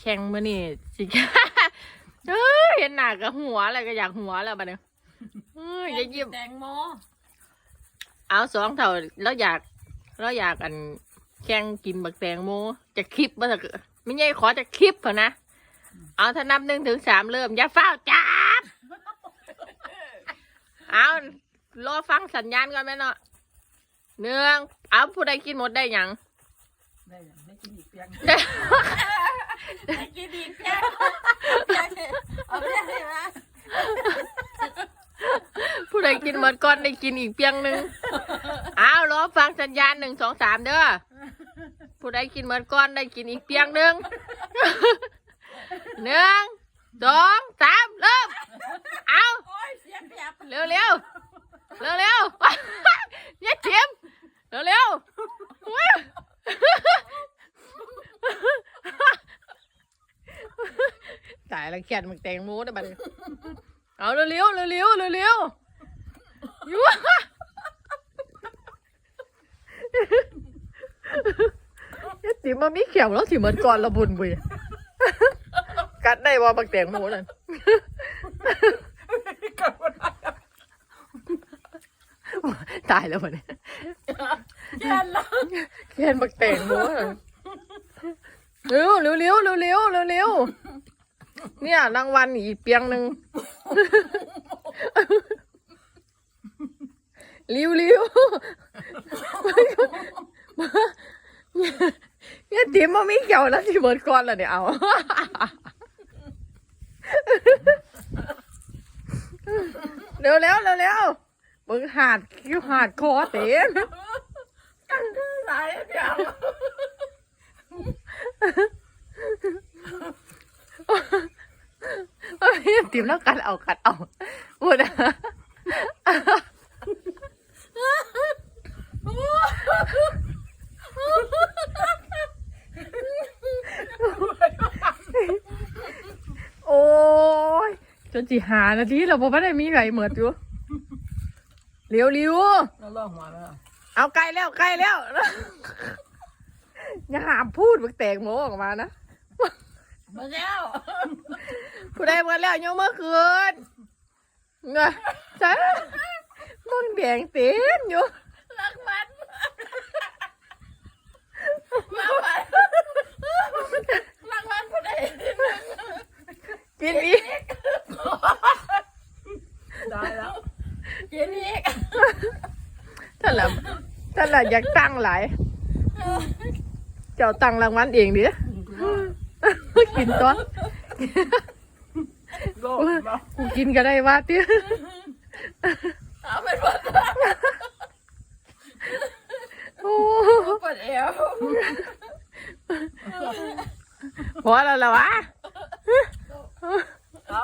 แข่งมื้อนี่สิเอ้ยเห็นหน้าก็หัวอะไรก็อยากหัวแล้วบัดนี้เอ้ยอย่ายิ้มแตงโมเอาสองเท่าแล้วอยากแล้วอยากอันแข่งกินบักแตงโมจะคลิปมาเถอะไม่ใช่ขอจะคลิปเถอะนะเอาถ้านับหนึ่งถึงสามเริ่มอย่าเฝ้าวจับเอารอฟังสัญญาณก่อนไหมเนาะหนึ่งเอาผู้ใดกินหมดได้หยัง ได้ได้กินอีกเปียงได้ได้กินอีกเปียงเอาไปได้ไหมผู้ใดกินหมดก่อนได้กินอีกเพียงหนึ่งเอารอฟังสัญญาณหนึ่งสองสามเด้อผู้ใดกินหมดก่อนได้กินอีกเพียงหนึ่งหนึ่งสองสามเริ่มเอาเร็วเร็วเร็วเร็ว ๆอย่าเทียมเร็วเร็วๆอุ๊ยตายแล้วแขนมึงแตงโมนะบัดนี้เอาเร็วเร็วเร็วเร็วเร็วเร็วๆอยู่อย่าติมามีเขียวแล้วสิเหมือนก่อนละบุญบุยกัดได้ว่าบักแตงโมนั่นตายแล้ววันนี้แค่ละแค่นบักแตงโมน่ะเร็วเร็วเร็วเร็วเร็วเร็ว เนี่ยรางวัลอีกเปียงหนึ่งเร็วเร็วเนี่ยติ๋มมามีเขียวแล้วสิเบิดก่อนแล้วเนี่ยเอาเร็วเร็วเร็วเร็วมึงหาดคิวหาดคอเต็มหลายอย่างเฮ้ย ติมแล้วกัดเอากัดเอาพูดนะโอ้ยจนจีหานาทีเราบอกว่าได้มีไรเหมือดอยู่เร็วเร็วเลองหัวแล้วเอาใกล้แล้วใกล้แล้วอย่าหามพูดมึงแตกโมออกมานะมาแล้ว ผู้ใดเมื่อแล้วยังเมื่อคืนเงยจ้ามึงแดงเต็มอยู่รักมันรักมันรักมันผู้ใดกินอีกได้แล้วกินอีกท่านละท่านละอยากตั้งหลายเจ้าตั้งรางวัลเองดิกินตัว โลกเนาะกูกินก็ได้ว่าติเอาเป็นว่าโอ้ปวดเอวพอแล้วละวะเอา